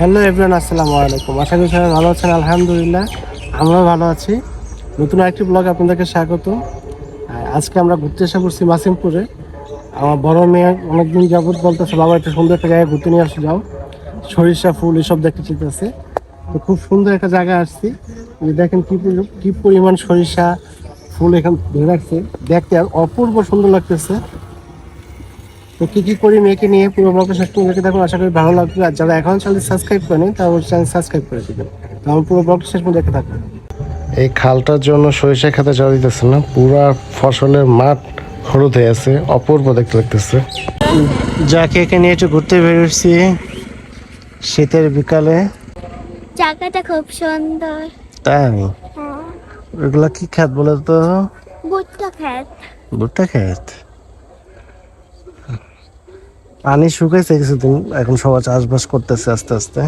Hello everyone, আসসালামু আলাইকুম। আশা করি সবাই ভালো আছেন, আলহামদুলিল্লাহ। আমরাও ভালো আছি। নতুন একটি ব্লগ আপনাদেরকে স্বাগত। আজকে আমরা ঘুরতে এসে পড়ছি মাসিমপুরে। আমার বড় মেয়ে অনেকদিন যাবত বলতেছে, বাবা, একটা সুন্দর একটা জায়গায় ঘুরতে নিয়ে আসে, যাও। সরিষা ফুল, এসব দেখতে চিন্তাছে তো খুব সুন্দর একটা জায়গায় আসছি। দেখেন কি কি পরিমাণ সরিষা ফুল এখানে ধরে রাখছে। দেখতে অপূর্ব সুন্দর লাগতেছে। তো কি কি করি মেয়েকে নিয়ে পুরো ব্লগটা শেষ পর্যন্ত দেখুন আশা করি ভালো লাগবে। আর যারা এখন চ্যানেল সাবস্ক্রাইব করেনি তারা চ্যানেল সাবস্ক্রাইব করে দেবেন তো আমার পুরো ব্লগটা শেষ পর্যন্ত দেখে থাকুন এই খালটার জন্য সরিষা খেতে যাওয়া দিতেছে না পুরো ফসলের মাঠ হলুদ হয়ে আছে অপূর্ব দেখতে লাগতেছে। যাকে একে নিয়ে একটু ঘুরতে বেরোচ্ছি শীতের বিকালে। জায়গাটা খুব সুন্দর। তাই? হ্যাঁ। ওগুলা কি খাত বলে তো ভুট্টা খেত। ভুট্টা খেত? পানি শুকাইছে কিছুদিন, এখন সবাই চাষবাস করতেছে আস্তে আস্তে।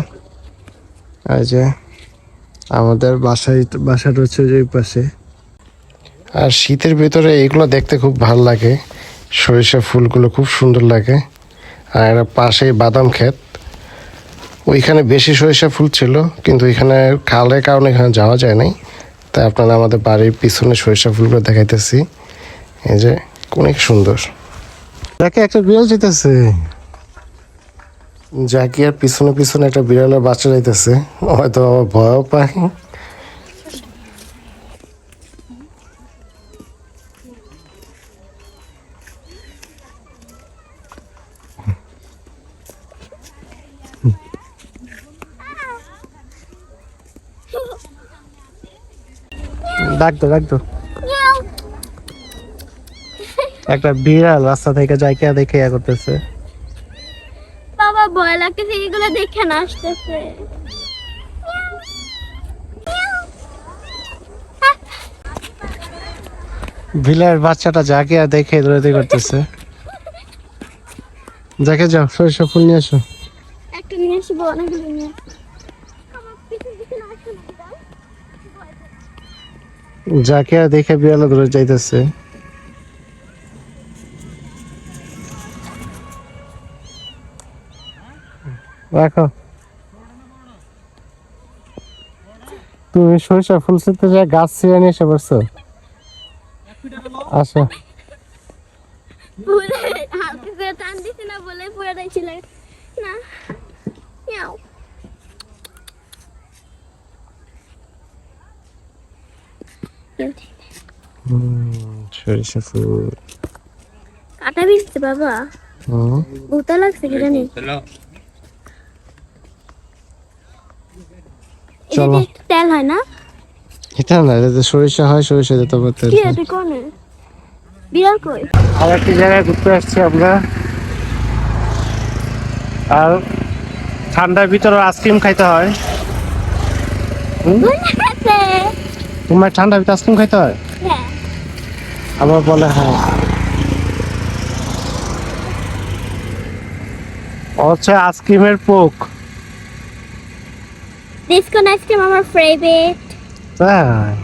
এই যে, আমাদের বাসায়, বাসাটা হচ্ছে যে পাশে। আর শীতের ভিতরে এগুলো দেখতে খুব ভালো লাগে। সরিষা ফুলগুলো খুব সুন্দর লাগে। আর এরা পাশেই বাদাম ক্ষেত। ওইখানে বেশি সরিষা ফুল ছিল, কিন্তু এখানে খালের কারণে এখানে যাওয়া যায় নাই। তাই আপনারা আমাদের বাড়ির পিছনে সরিষা ফুলগুলো দেখাইতেছি। এই যে, অনেক সুন্দর। দেখে একটা বিড়াল যেতেছে। জাকি আর পিছনে পিছনে একটা বিড়ালের বাচ্চা যাইতেছে। হয়তো আবার ভয়ও পায়। ডাকতো ডাকতো একটা বিড়াল রাস্তা থেকে যাইকে দেখে ইয়া করতেছে। বাবা ভয় লাগতেছে এগুলো দেখে না আসতেছে। বিলের বাচ্চাটা যাকে আর দেখে দৌড়াতে করতেছে। দেখে যাও সরিষা ফুল নিয়ে আসো একটা নিয়ে আসব অনেকগুলো নিয়ে। যাকে আর দেখে বিড়াল দৌড়ে যাইতেছে। রাখো। তুমি সরিষা ফুল ছিঁড়তে যায় গাছ ছিঁড়ে নিয়ে এসে পড়ছো। সরিষা ফুল। কাটা বিছছে বাবা। ভূতা লাগছে কি জানি? চলো। তেল হয় না? এটা না এটা সরিষা হয় সরিষা দিতে পারতে কি এটা কোনে? বিড়াল কই? আর একটি জায়গায় ঘুরতে আসছি আমরা। আর ঠান্ডার ভিতরে আইসক্রিম খাইতে হয়। তোমার ঠান্ডার ভিতরে আইসক্রিম খাইতে হয়? হ্যাঁ। আবার বলে হ্যাঁ। হচ্ছে আইসক্রিমের পোক। ডিসকন আইসক্রিম আমার ফেভারিট তাই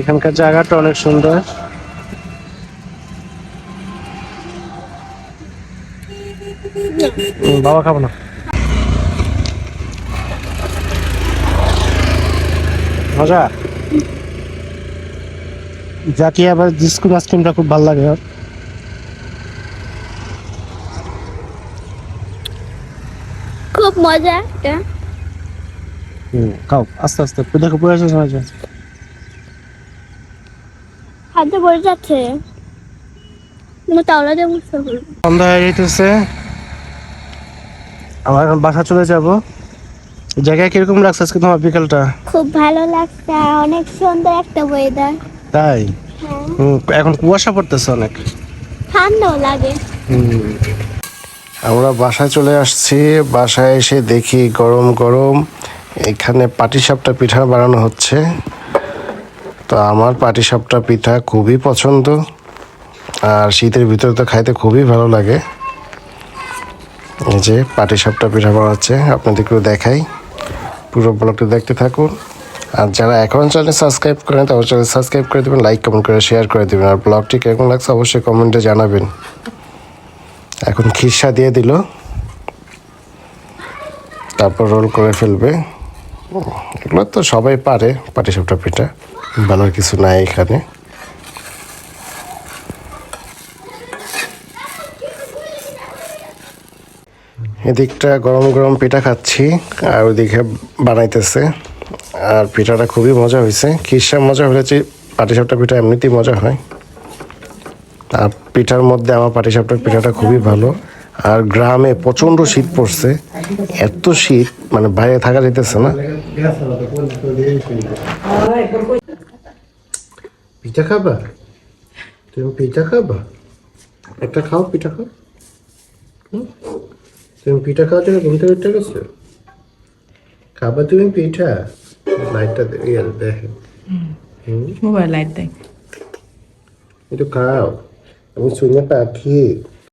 এখানকার জায়গাটা অনেক সুন্দর। বাবা খাব না। মজা? জাকি আবার ডিসকো আইসক্রিমটা খুব ভালো লাগে। ওর। খুব মজা এটা খাও আস্তে আস্তে দেখো পড়ে আসে সময় যায় হাতে পড়ে যাচ্ছে। সন্ধ্যা হয়ে যেতেছে আমরা এখন বাসা চলে যাব। জায়গায় কীরকম লাগছে আজকে তোমার বিকেলটা? খুব ভালো লাগছে অনেক সুন্দর একটা ওয়েদার তাই? এখন কুয়াশা পড়তেছে অনেক। ঠান্ডাও লাগে। আমরা বাসায় চলে আসছি বাসায় এসে দেখি গরম গরম। এখানে পাটিসাপটা পিঠা বানানো হচ্ছে। তো আমার পাটিসাপটা পিঠা খুবই পছন্দ। আর শীতের ভিতরে তো খাইতে খুবই ভালো লাগে। এই যে পাটিসাপটা পিঠা বানাচ্ছে, আপনাদেরকেও দেখাই। পুরো ব্লগটা দেখতে থাকুন। আর যারা এখন চ্যানেল সাবস্ক্রাইব করেন, তারা চ্যানেল সাবস্ক্রাইব করে দেবেন লাইক কমেন্ট করে শেয়ার করে দেবেন। আর ব্লগটি কেমন লাগছে অবশ্যই কমেন্টে জানাবেন। এখন খিরসা দিয়ে দিল। তারপর রোল করে ফেলবে। এগুলো তো সবাই পারে, পাটিসাপটা, পিঠা। বলার কিছু নাই এখানে। এদিকটা গরম গরম পিঠা খাচ্ছি, আর ওইদিকে বানাইতেছে। আর পিঠাটা খুবই মজা হয়েছে খিসা মজা হয়েছে পাটিসাপটা পিঠা এমনিতেই মজা হয়। আর পিঠার মধ্যে আমার পাটিসাপটার পিঠাটা খুবই ভালো। আর গ্রামে প্রচণ্ড শীত পড়ছে। এত শীত মানে বাইরে থাকা যেতেছে না। পিঠা খাবা? তুমি পিঠা খাবা? একটা খাও পিঠা খাও। হুম? তুমি পিঠা খাওয়ার জন্য ঘুম থেকে উঠে গেছো? খাবা তুমি পিঠা। লাইটটা ইয়ে দেখে। মোবাইল লাইট দেয়। একটু খাও। আমি শুনে পাখি